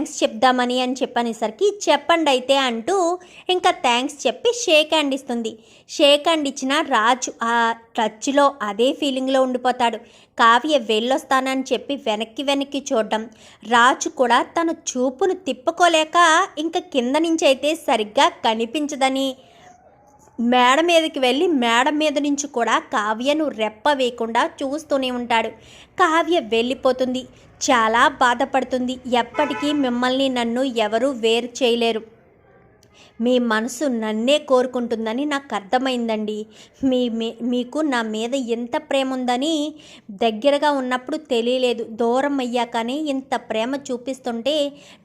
Thanks చెప్దామని అని చెప్పనేసరికి చెప్పండి అయితే అంటూ ఇంకా థ్యాంక్స్ చెప్పి షేక్ హ్యాండ్ ఇస్తుంది. షేక్ హ్యాండ్ ఇచ్చిన రాజు ఆ టచ్లో అదే ఫీలింగ్లో ఉండిపోతాడు. కావ్య వెళ్ళొస్తానని చెప్పి వెనక్కి వెనక్కి చూడడం. రాజు కూడా తన చూపును తిప్పుకోలేక ఇంకా కింద నుంచి అయితే సరిగ్గా కనిపించదని మేడ మీదకి వెళ్ళి మేడ మీద నుంచి కూడా కావ్యను రెప్ప వేయకుండా చూస్తూనే ఉంటాడు. కావ్య వెళ్ళిపోతుంది. చాలా బాధపడుతుంది. ఎప్పటికీ మిమ్మల్ని నన్ను ఎవరూ వేరు చేయలేరు. మీ మనసు నన్నే కోరుకుంటుందని నాకు అర్థమైందండి. మీ మీకు నా మీద ఎంత ప్రేమ ఉందని దగ్గరగా ఉన్నప్పుడు తెలియలేదు. దూరం అయ్యాకనే ఇంత ప్రేమ చూపిస్తుంటే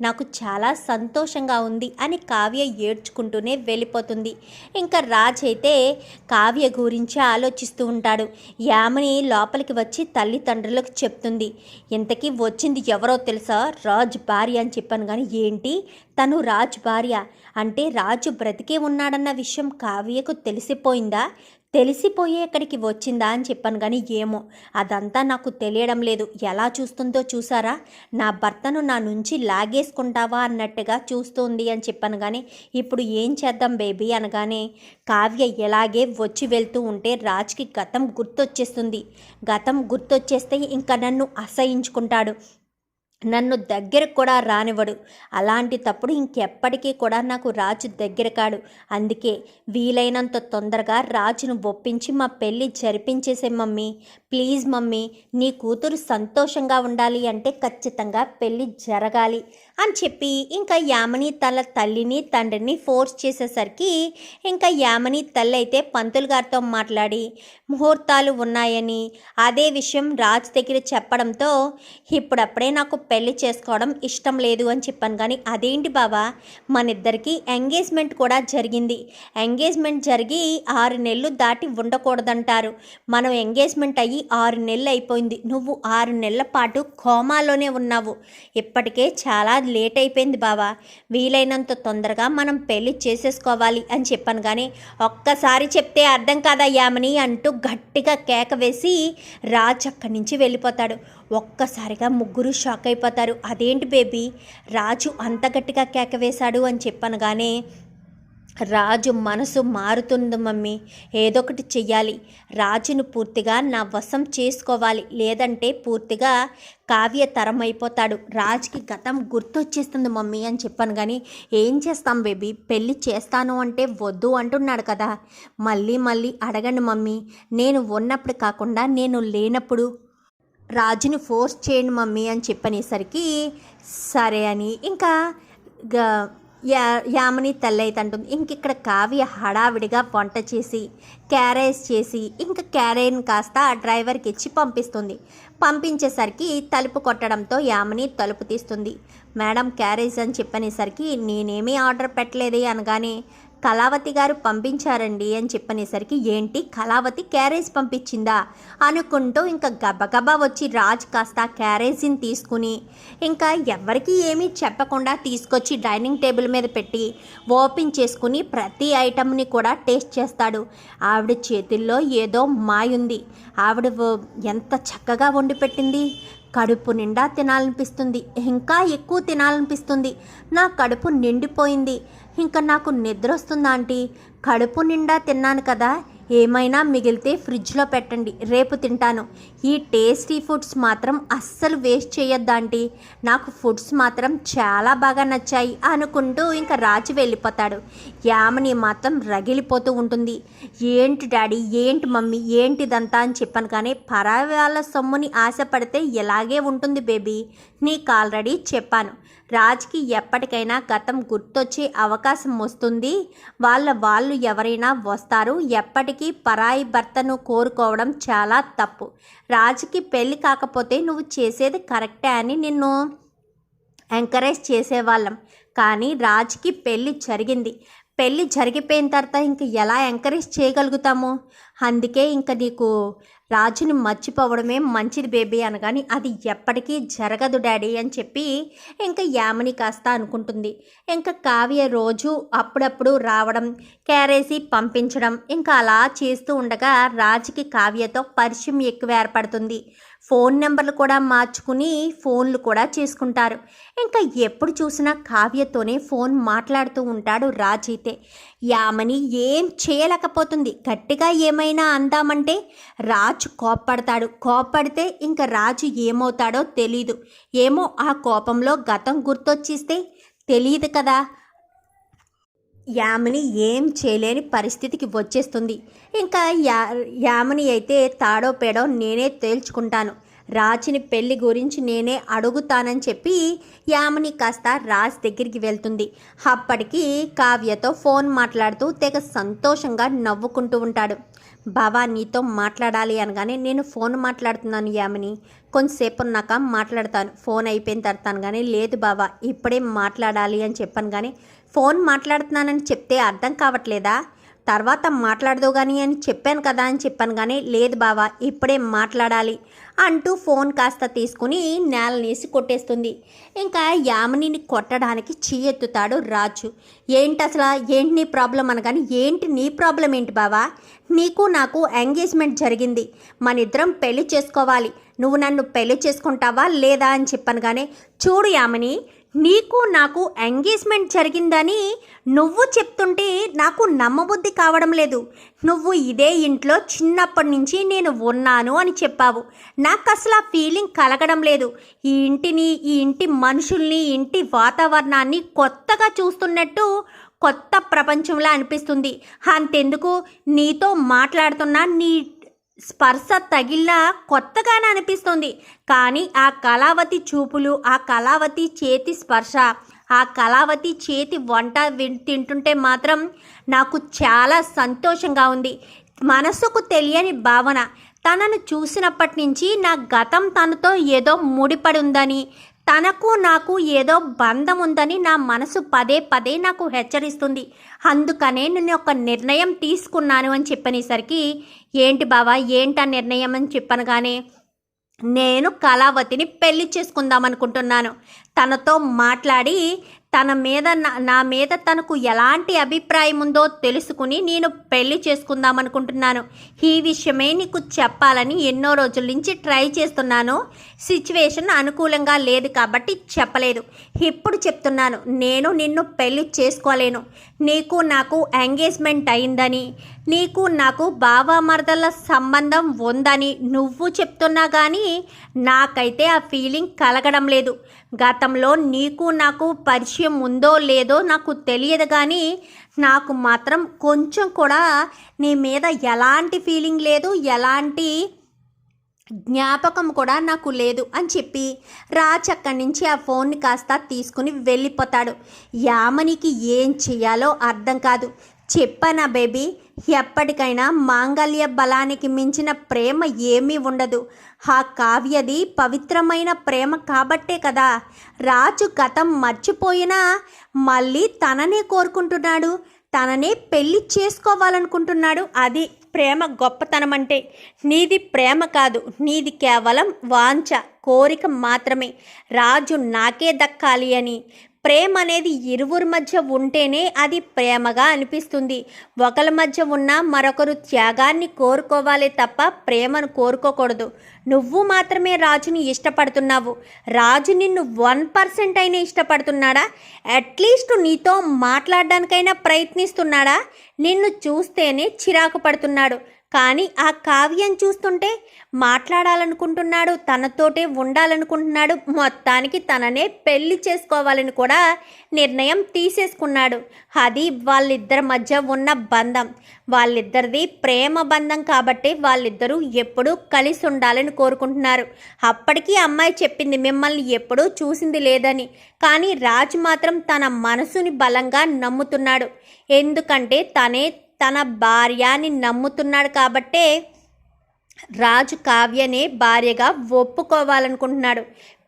నాకు చాలా సంతోషంగా ఉంది అని కావ్య ఏడ్చుకుంటూనే వెళ్ళిపోతుంది. ఇంకా రాజ్ అయితే కావ్య గురించి ఆలోచిస్తూ ఉంటాడు. యామని లోపలికి వచ్చి తల్లిదండ్రులకు చెప్తుంది. ఇంతకీ వచ్చింది ఎవరో తెలుసా? రాజ్ భార్య అని చెప్పాను కానీ ఏంటి? తను రాజ్ భార్య అంటే రా రాజు బ్రతికే ఉన్నాడన్న విషయం కావ్యకు తెలిసిపోయిందా? తెలిసిపోయే ఇక్కడికి వచ్చిందా అని చెప్పాను కానీ ఏమో. అదంతా నాకు తెలియడం లేదు. ఎలా చూస్తుందో చూసారా? నా భర్తను నా నుంచి లాగేసుకుంటావా అన్నట్టుగా చూస్తుంది అని చెప్పాను కానీ ఇప్పుడు ఏం చేద్దాం బేబీ అనగానే కావ్య ఎలాగే వచ్చి వెళ్తూ ఉంటే రాజ్కి గతం గుర్తొచ్చేస్తుంది. గతం గుర్తొచ్చేస్తే ఇంకా నన్ను అసహించుకుంటాడు. నన్ను దగ్గరకు కూడా రానివ్వడు. అలాంటి తప్పుడు ఇంకెప్పటికీ కూడా నాకు రాజు దగ్గర కాడు. అందుకే వీలైనంత తొందరగా రాజును ఒప్పించి మా పెళ్ళి జరిపించేసే మమ్మీ. ప్లీజ్ మమ్మీ నీ కూతురు సంతోషంగా ఉండాలి అంటే ఖచ్చితంగా పెళ్ళి జరగాలి అని చెప్పి ఇంకా యామని తన తల్లిని తండ్రిని ఫోర్స్ చేసేసరికి ఇంకా యామని తల్లి అయితే పంతులు గారితో మాట్లాడి ముహూర్తాలు ఉన్నాయని. అదే విషయం రాజు దగ్గర చెప్పడంతో ఇప్పుడప్పుడే నాకు పెళ్ళి చేసుకోవడం ఇష్టం లేదు అని చెప్పాను. కానీ అదేంటి బావా? మన ఇద్దరికి ఎంగేజ్మెంట్ కూడా జరిగింది. ఎంగేజ్మెంట్ జరిగి ఆరు నెలలు దాటి ఉండకూడదంటారు. మనం ఎంగేజ్మెంట్ అయ్యి ఆరు నెలలు అయిపోయింది. నువ్వు ఆరు నెలల పాటు కోమాలోనే ఉన్నావు. ఇప్పటికే చాలా లేట్ అయిపోయింది బావా. వీలైనంత తొందరగా మనం పెళ్ళి చేసేసుకోవాలి అని చెప్పాను. కానీ ఒక్కసారి చెప్తే అర్థం కాదయ్యామని అంటూ గట్టిగా కేక వేసి రాజు అక్కడి నుంచి వెళ్ళిపోతాడు. ఒక్కసారిగా ముగ్గురు షాక్ అయిపోతారు. అదేంటి బేబీ? రాజు అంత గట్టిగా కేక వేశాడు అని చెప్పనగానే రాజు మనసు మారుతుంది మమ్మీ. ఏదొకటి చెయ్యాలి. రాజును పూర్తిగా నా వశం చేసుకోవాలి. లేదంటే పూర్తిగా కావ్య తరం అయిపోతాడు రాజుకి గతం గుర్తొచ్చేస్తుంది మమ్మీ అని చెప్పాను కానీ ఏం చేస్తాం బేబీ? పెళ్ళి చేస్తాను అంటే వద్దు అంటున్నాడు కదా. మళ్ళీ మళ్ళీ అడగండి మమ్మీ. నేను ఉన్నప్పుడు కాకుండా నేను లేనప్పుడు రాజుని ఫోర్స్ చేయండి మమ్మీ అని చెప్పనేసరికి సరే అని. ఇంకా యా యామని తల్లి అంటుంది. ఇంక ఇక్కడ కావ్య హడావిడిగా వంట చేసి క్యారేజ్ చేసి ఇంకా క్యారేజ్ని కాస్త ఆ డ్రైవర్కి ఇచ్చి పంపిస్తుంది. పంపించేసరికి తలుపు కొట్టడంతో యామని తలుపు తీస్తుంది. మేడం క్యారేజ్ అని చెప్పనేసరికి నేనేమీ ఆర్డర్ పెట్టలేదే అనగానే కళావతి గారు పంపించారండి అని చెప్పనేసరికి ఏంటి? కళావతి క్యారేజ్ పంపించిందా? అనుకుంటూ ఇంకా గబగబా వచ్చి రాజ్ కాస్త క్యారేజీని తీసుకుని ఇంకా ఎవరికి ఏమీ చెప్పకుండా తీసుకొచ్చి డైనింగ్ టేబుల్ మీద పెట్టి ఓపెన్ చేసుకుని ప్రతి ఐటమ్ని కూడా టేస్ట్ చేస్తాడు. ఆవిడ చేతుల్లో ఏదో మాయుంది ఆవిడ ఎంత చక్కగా వండి పెట్టింది. కడుపు నిండా తినాలనిపిస్తుంది. ఇంకా ఎక్కువ తినాలనిపిస్తుంది. నా కడుపు నిండిపోయింది. ఇంకా నాకు నిద్ర వస్తుందా ఆంటీ? కడుపు నిండా తిన్నాను కదా ఏమైనా మిగిలితే ఫ్రిడ్జ్లో పెట్టండి రేపు తింటాను. ఈ టేస్టీ ఫుడ్స్ మాత్రం అస్సలు వేస్ట్ చేయొద్దాంటి నాకు ఫుడ్స్ మాత్రం చాలా బాగా నచ్చాయి అనుకుంటూ ఇంకా రాజు వెళ్ళిపోతాడు. యామని మాత్రం రగిలిపోతూ ఉంటుంది. ఏంటి డాడీ ఏంటి మమ్మీ ఏంటిదంతా అని చెప్పాను కానీ పరావాల వాళ్ళ సొమ్ముని ఆశపడితే ఇలాగే ఉంటుంది బేబీ. నీకు ఆల్రెడీ చెప్పాను. రాజ్కి ఎప్పటికైనా గతం గుర్తొచ్చే అవకాశం వస్తుంది. వాళ్ళ వాళ్ళు ఎవరైనా వస్తారు ఎప్పటికీ పరాయి భర్తను కోరుకోవడం చాలా తప్పు. రాజుకి పెళ్ళి కాకపోతే నువ్వు చేసేది కరెక్టే అని నిన్ను ఎంకరేజ్ చేసేవాళ్ళం. కానీ రాజుకి పెళ్ళి జరిగింది. పెళ్ళి జరిగిపోయిన తర్వాత ఇంక ఎలా ఎంకరేజ్ చేయగలుగుతాము? అందుకే ఇంక నీకు రాజుని మర్చిపోవడమే మంచిది బేబీ అనగాని అది ఎప్పటికీ జరగదు డాడీ అని చెప్పి ఇంకా యామని కాస్త అనుకుంటుంది. ఇంకా కావ్య రోజు అప్పుడప్పుడు రావడం క్యారేజీ పంపించడం ఇంకా అలా చేస్తూ ఉండగా రాజుకి కావ్యతో పరిచయం ఎక్కువ ఏర్పడుతుంది. ఫోన్ నెంబర్లు కూడా మార్చుకుని ఫోన్లు కూడా చేసుకుంటారు. ఇంకా ఎప్పుడు చూసినా కావ్యతోనే ఫోన్ మాట్లాడుతూ ఉంటాడు రాజ్ అయితే. యామని ఏం చేయలేకపోతుంది. గట్టిగా ఏమైనా అందామంటే రాజు కోప్పడతాడు. కోప్పడితే ఇంకా రాజు ఏమవుతాడో తెలీదు. ఏమో ఆ కోపంలో గతం గుర్తొచ్చిస్తే తెలియదు కదా. యామిని ఏం చేయలేని పరిస్థితికి వచ్చేస్తుంది. ఇంకా యా యామిని అయితే తాడో పేడో నేనే తేల్చుకుంటాను. రాజుని పెళ్ళి గురించి నేనే అడుగుతానని చెప్పి యామిని కాస్త రాజ్ దగ్గరికి వెళ్తుంది. అప్పటికి కావ్యతో ఫోన్ మాట్లాడుతూ తెగ సంతోషంగా నవ్వుకుంటూ ఉంటాడు. బావా నీతో మాట్లాడాలి అనగానే నేను ఫోన్ మాట్లాడుతున్నాను యామిని. కొంతసేపు ఉన్నాక మాట్లాడతాను. ఫోన్ అయిపోయిన తర్వాత కానీ లేదు బావా ఇప్పుడే మాట్లాడాలి అని చెప్పాను కానీ ఫోన్ మాట్లాడుతున్నానని చెప్తే అర్థం కావట్లేదా? తర్వాత మాట్లాడదు కానీ అని చెప్పాను కదా అని చెప్పాను కానీ లేదు బావా ఇప్పుడే మాట్లాడాలి అంటూ ఫోన్ కాస్త తీసుకుని నేలనేసి కొట్టేస్తుంది. ఇంకా యామినిని కొట్టడానికి ఎత్తుతాడు రాజు. ఏంటి అసలు? ఏంటి నీ ప్రాబ్లం అనగాని ఏంటి నీ ప్రాబ్లం ఏంటి బావా? నీకు నాకు ఎంగేజ్మెంట్ జరిగింది. మన ఇద్దరం పెళ్ళి చేసుకోవాలి. నువ్వు నన్ను పెళ్ళి చేసుకుంటావా లేదా అని చెప్పాను కానీ చూడు యామిని నీకు నాకు ఎంగేజ్మెంట్ జరిగిందని నువ్వు చెప్తుంటే నాకు నమ్మబుద్ధి కావడం లేదు. నువ్వు ఇదే ఇంట్లో చిన్నప్పటి నుంచి నేను ఉన్నాను అని చెప్పావు. నాకు అసలు ఆ ఫీలింగ్ కలగడం లేదు. ఈ ఇంటిని ఈ ఇంటి మనుషుల్ని ఇంటి వాతావరణాన్ని కొత్తగా చూస్తున్నట్టు కొత్త ప్రపంచంలా అనిపిస్తుంది. అంతెందుకు? నీతో మాట్లాడుతున్న నీ స్పర్శ తగిల్లా కొత్తగానే అనిపిస్తుంది. కానీ ఆ కళావతి చూపులు ఆ కళావతి చేతి స్పర్శ ఆ కళావతి చేతి వంట తింటుంటే మాత్రం నాకు చాలా సంతోషంగా ఉంది. మనసుకు తెలియని భావన. తనను చూసినప్పటి నుంచి నా గతం తనతో ఏదో ముడిపడి ఉందని తనకు నాకు ఏదో బంధం ఉందని నా మనసు పదే పదే నాకు హెచ్చరిస్తుంది. అందుకనే నేను ఒక నిర్ణయం తీసుకున్నాను అని చెప్పనేసరికి ఏంటి బావా ఏంటి ఆ నిర్ణయం అని చెప్పనగానే నేను కళావతిని పెళ్ళి చేసుకుందాం అనుకుంటున్నాను. తనతో మాట్లాడి తన మీద నా- నా మీద తనకు ఎలాంటి అభిప్రాయం ఉందో తెలుసుకుని నేను పెళ్ళి చేసుకుందాం అనుకుంటున్నాను. ఈ విషయమే నీకు చెప్పాలని ఎన్నో రోజుల నుంచి ట్రై చేస్తున్నాను. సిచ్యువేషన్ అనుకూలంగా లేదు కాబట్టి చెప్పలేదు. ఇప్పుడు చెప్తున్నాను నేను నిన్ను పెళ్ళి చేసుకోలేను. నీకు నాకు ఎంగేజ్మెంట్ అయిందని నీకు నాకు బావామరదల సంబంధం ఉందని నువ్వు చెప్తున్నా కానీ నాకైతే ఆ ఫీలింగ్ కలగడం లేదు. గతంలో నీకు నాకు పరిచయం ఉందో లేదో నాకు తెలియదు కానీ నాకు మాత్రం కొంచెం కూడా నీ మీద ఎలాంటి ఫీలింగ్ లేదు ఎలాంటి జ్ఞాపకం కూడా నాకు లేదు అని చెప్పి రాజ్ అక్కడి నుంచి ఆ ఫోన్ని కాస్త తీసుకుని వెళ్ళిపోతాడు. యామనికి ఏం చేయాలో అర్థం కాదు. చెప్పనా బేబీ ఎప్పటికైనా మాంగళ్య బలానికి మించిన ప్రేమ ఏమీ ఉండదు. ఆ కావ్యది పవిత్రమైన ప్రేమ కాబట్టే కదా. రాజు గతం మర్చిపోయినా మళ్ళీ తననే కోరుకుంటున్నాడు. తననే పెళ్ళి చేసుకోవాలనుకుంటున్నాడు అది. ప్రేమ గొప్పతనం అంటే నీది ప్రేమ కాదు నీది కేవలం వాంఛ కోరిక మాత్రమే. రాజు నాకే దక్కాలి అని ప్రేమ అనేది ఇరువురి మధ్య ఉంటేనే అది ప్రేమగా అనిపిస్తుంది. ఒకరి మధ్య ఉన్న మరొకరు త్యాగాన్ని కోరుకోవాలి తప్ప ప్రేమను కోరుకోకూడదు. నువ్వు మాత్రమే రాజుని ఇష్టపడుతున్నావు. రాజు నిన్ను వన్ పర్సెంట్ అయినా ఇష్టపడుతున్నాడా? అట్లీస్ట్ నీతో మాట్లాడడానికైనా ప్రయత్నిస్తున్నాడా? నిన్ను చూస్తేనే చిరాకు పడుతున్నాడు. కానీ ఆ కావ్యం చూస్తుంటే మాట్లాడాలనుకుంటున్నాడు తనతోటే ఉండాలనుకుంటున్నాడు మొత్తానికి తననే పెళ్ళి చేసుకోవాలని కూడా నిర్ణయం తీసేసుకున్నాడు. అది వాళ్ళిద్దరి మధ్య ఉన్న బంధం. వాళ్ళిద్దరిది ప్రేమ బంధం కాబట్టి వాళ్ళిద్దరూ ఎప్పుడూ కలిసి ఉండాలని కోరుకుంటున్నారు. అప్పటికీ అమ్మాయి చెప్పింది మిమ్మల్ని ఎప్పుడూ చూసింది లేదని. కానీ రాజు మాత్రం తన మనసుని బలంగా నమ్ముతున్నాడు. ఎందుకంటే తనే తన భార్యని నమ్ముతున్నాడు కాబట్టే రాజు కావ్యనే భార్యగా ఒప్పుకోవాలనుకుంటున్నాడు.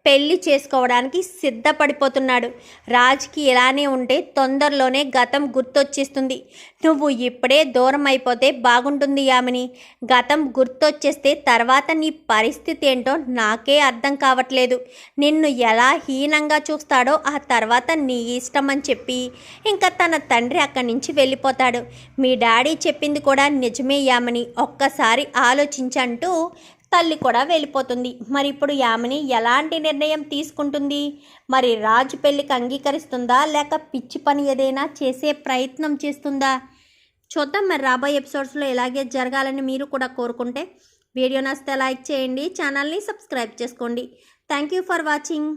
పెళ్ళి చేసుకోవడానికి సిద్ధపడిపోతున్నాడు. రాజ్కి ఇలానే ఉంటే తొందరలోనే గతం గుర్తొచ్చేస్తుంది. నువ్వు ఇప్పుడే దూరం అయిపోతే బాగుంటుంది యామిని. గతం గుర్తొచ్చేస్తే తర్వాత నీ పరిస్థితి ఏంటో నాకే అర్థం కావట్లేదు. నిన్ను ఎలా హీనంగా చూస్తాడో ఆ తర్వాత నీ ఇష్టం అని చెప్పి ఇంకా తన తండ్రి అక్కడి నుంచి వెళ్ళిపోతాడు. మీ డాడీ చెప్పింది కూడా నిజమే యామని. ఒక్కసారి ఆలోచించంటూ తల్లి కూడా వెళ్ళిపోతుంది. మరి ఇప్పుడు యామిని ఎలాంటి నిర్ణయం తీసుకుంటుంది? మరి రాజు పెళ్ళికి అంగీకరిస్తుందా? లేక పిచ్చి పని ఏదైనా చేసే ప్రయత్నం చేస్తుందా? చూద్దాం మరి రాబోయే ఎపిసోడ్స్లో ఇలాగే జరగాలని మీరు కూడా కోరుకుంటే. వీడియో నచ్చితే లైక్ చేయండి ఛానల్ని సబ్స్క్రైబ్ చేసుకోండి. Thank you for watching